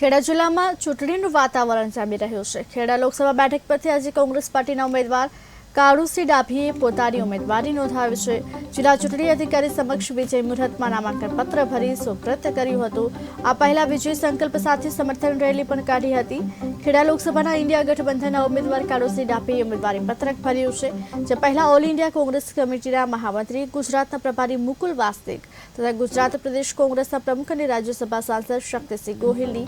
ખેડા જિલ્લામાં ચૂંટણીનું વાતાવરણ જામી રહ્યું છે. ખેડા લોકસભા બેઠક પરથી આજે કોંગ્રેસ પાર્ટીના ઉમેદવાર કાળુસિંહ ડાભીએ પોતાની ઉમેદવારી નોંધાવી છે. જિલ્લા ચૂંટણી અધિકારી સમક્ષ વિજય મુહૂર્તમાં નામાંકન પત્ર ભરી સુપ્રત કર્યું હતું. આ પહેલા વિજય સંકલ્પ સાથે સમર્થન રેલી પણ કાઢી હતી. ખેડા લોકસભાના ઇન્ડિયા ગઠબંધનના ઉમેદવાર કાળુસિંહ ડાભીએ ઉમેદવારી પત્રક ભર્યું છે, જે પહેલા ઓલ ઇન્ડિયા કોંગ્રેસ કમિટીના મહામંત્રી, ગુજરાતના પ્રભારી મુકુલ વાસ્તિક તથા ગુજરાત પ્રદેશ કોંગ્રેસના પ્રમુખ અને રાજ્યસભા સાંસદ શક્તિસિંહ ગોહિલની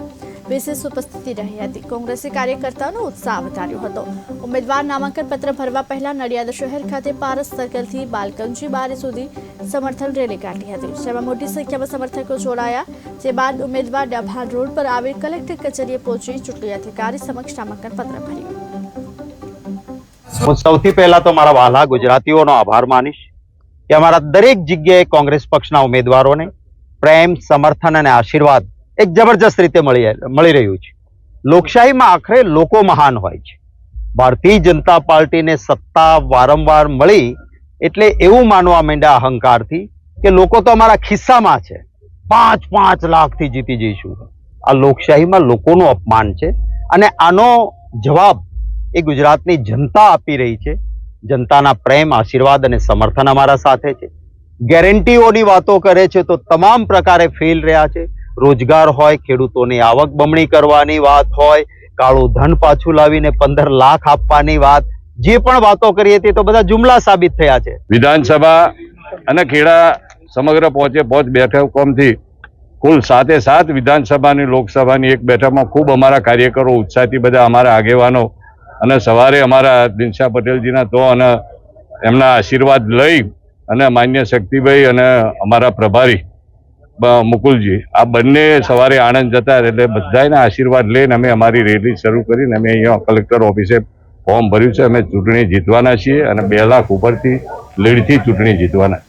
વિશેષ ઉપસ્થિતિ રહી હતી. કોંગ્રેસી કાર્યકર્તાઓનો ઉત્સાહ વધાર્યો હતો. ઉમેદવાર નામાંકન પત્ર ભરવા પહેલા નડિયાદ શહેર ખાતે પારસ સર્કલથી બાલકંજી બારી સુધી સમર્થન રેલી કાઢી હતી. જેમાં મોટી સંખ્યામાં સમર્થકો જોડાયા, જે બાદ ઉમેદવાર ડભાણ રોડ પર આવી કલેક્ટર કચેરીએ પહોંચી ચૂંટણી અધિકારી સમક્ષ નામાંકન પત્ર ભર્યું. હું સૌથી પહેલા તો મારા વાલા ગુજરાતીઓનો આભાર માનીશ કે અમારા દરેક જગ્યાએ કોંગ્રેસ પક્ષના ઉમેદવારોને પ્રેમ, સમર્થન અને આશીર્વાદ એક જબરજસ્ત રીતે મળી મળી રહ્યું છે. લોકશાહીમાં આખરે લોકો મહાન હોય છે. ભારતીય જનતા પાર્ટીને સત્તા વારંવાર મળી એટલે એવું માનવા માંડ્યા અહંકારથી કે લોકો તો અમારા ખિસ્સામાં છે. પાંચ પાંચ લાખથી જીતી જઈશું. આ લોકશાહીમાં લોકોનું અપમાન છે અને આનો જવાબ એ ગુજરાતની જનતા આપી રહી છે. જનતાના પ્રેમ, આશીર્વાદ અને સમર્થન અમારા સાથે છે. ગેરંટીઓની વાતો કરે છે તો તમામ પ્રકારે ફેલ રહ્યા છે. રોજગાર હોય, ખેડૂતોની આવક બમણી કરવાની વાત હોય, કાળું ધન પાછું લાવીને પંદર લાખ આપવાની વાત, જે પણ વાતો કરીએ તે તો બધા જુમલા સાબિત થયા છે. વિધાનસભા અને ખેડા સમગ્ર પહોંચે પહોંચ બેઠકોમથી કુલ સાતે સાત વિધાનસભાની લોકસભાની એક બેઠકમાં ખૂબ અમારા કાર્યકરો ઉત્સાહથી બધા અમારા આગેવાનો અને સવારે અમારા દિનશા પટેલજીના તો અને એમના આશીર્વાદ લઈ અને માન્ય શક્તિભાઈ અને અમારા પ્રભારી મુકુલજી, આ બંને સવારે આણંદ જતા એટલે બધાના આશીર્વાદ લઈને અમે અમારી રેલી શરૂ કરીને અમે અહીંયા કલેક્ટર ઓફિસે ફોર્મ ભર્યું છે અમે ચૂંટણી જીતવાના છીએ અને બે લાખ ઉપરથી લીડથી ચૂંટણી જીતવાના.